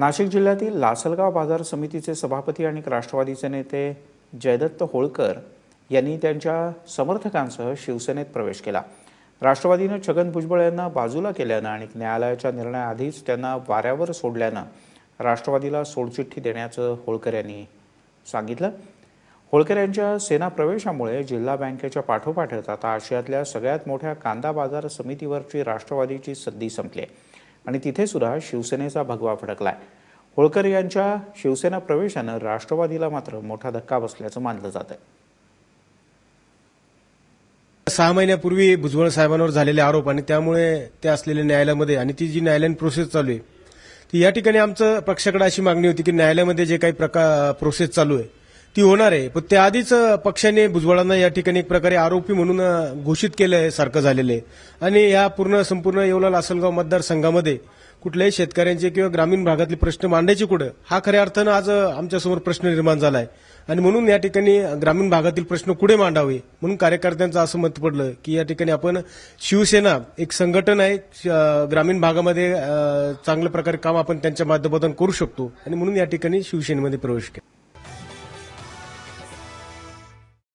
नाशिक जिल्ह्यातील लासलगाव बाजार समितीचे सभापती आणि राष्ट्रवादीचे नेते जयदत्त होळकर यांनी त्यांच्या समर्थकांसह शिवसेनेत प्रवेश केला. राष्ट्रवादीनं छगन भुजबळ यांना बाजूला केल्यानं आणि न्यायालयाच्या निर्णयाआधीच त्यांना वाऱ्यावर सोडल्यानं राष्ट्रवादीला सोडचिठ्ठी देण्याचं होळकर यांनी सांगितलं. होळकर यांच्या सेना प्रवेशामुळे जिल्हा बँकेच्या पाठोपाठच आता आशियातल्या सगळ्यात मोठ्या कांदा बाजार समितीवरची राष्ट्रवादीची संधी संपली आहे. आणि तिथे सुद्धा शिवसेनेचा भगवा फडकलाय. होळकर यांच्या शिवसेना प्रवेशानं राष्ट्रवादीला मात्र मोठा धक्का बसल्याचं मानलं जात आहे सहा महिन्यापूर्वी भुजबळ साहेबांवर झालेले आरोप आणि त्यामुळे ते असलेले न्यायालयामध्ये आणि ती जी न्यायालयीन प्रोसेस चालू आहे ती या ठिकाणी आमचं पक्षाकडे अशी मागणी होती की न्यायालयामध्ये जे काही प्रकार प्रोसेस चालू आहे ती होणार आहे. पण त्याआधीच पक्षाने भुजबळांना या ठिकाणी एक प्रकारे आरोपी म्हणून घोषित केलं आहे सारखं झालेलं आहे. आणि या पूर्ण संपूर्ण येवला लासलगाव मतदारसंघामध्ये कुठल्याही शेतकऱ्यांचे किंवा ग्रामीण भागातले प्रश्न मांडायचे कुठं हा खऱ्या अर्थानं आज आमच्यासमोर प्रश्न निर्माण झाला आहे आणि म्हणून या ठिकाणी ग्रामीण भागातील प्रश्न कुठे मांडावे? म्हणून कार्यकर्त्यांचं असं मत पडलं की या ठिकाणी आपण शिवसेना एक संघटन आहे श- ग्रामीण भागामध्ये चांगल्या प्रकारे काम आपण त्यांच्या माध्यमातून करू शकतो. आणि म्हणून या ठिकाणी शिवसेनेमध्ये प्रवेश केला.